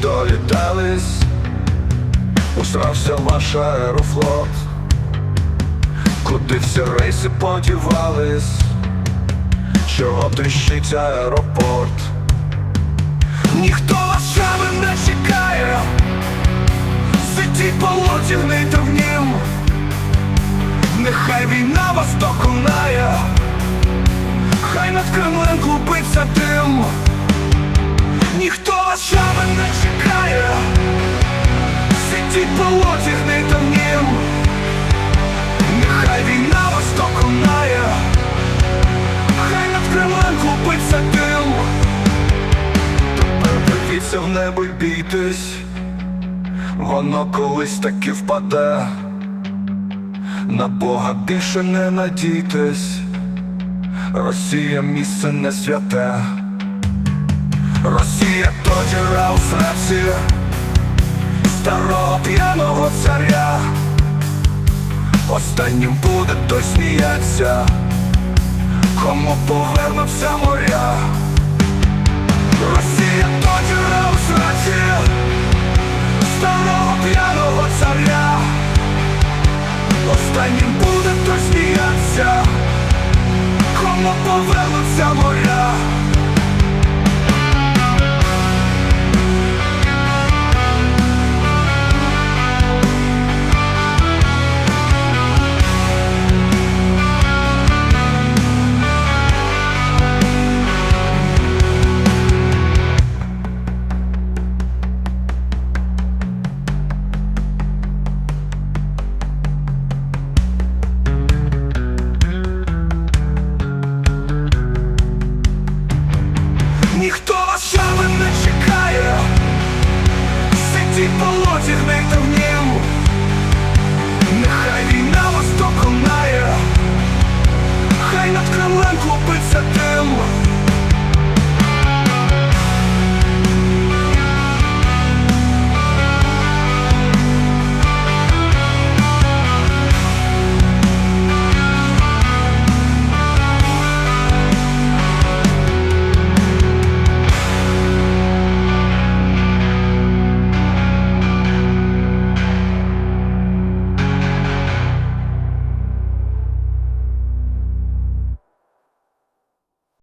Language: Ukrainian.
долітались, Усрався ваш аерофлот, куди всі рейси подівались, чого тріщить аеропорт. Ніхто вас шаби не чекає, сидіть полоті гнийте в нім, нехай війна вас доконає, хай над Кремлем клубиться дим. Ніхто вас шаби не чекає, сидіть полоті гнийте в нехай війна вас доконає, хай над Кремлем клубиться дим. Тепер дивіться в небо й бійтесь, воно колись таки впаде, на Бога більше не надійтесь, Росія місце не святе, Росія то діра у старого п'яного царя, останнім буде той сміється, кому повернувся моря. Росія то у серці старого п'яного царя, останнім буде той сміятися, кому повернуться моря. Ніхто вас шами не чекає, ситі полоті гнейте в ньому, нехай війна вас доконає, хай над крилем клопиться тим.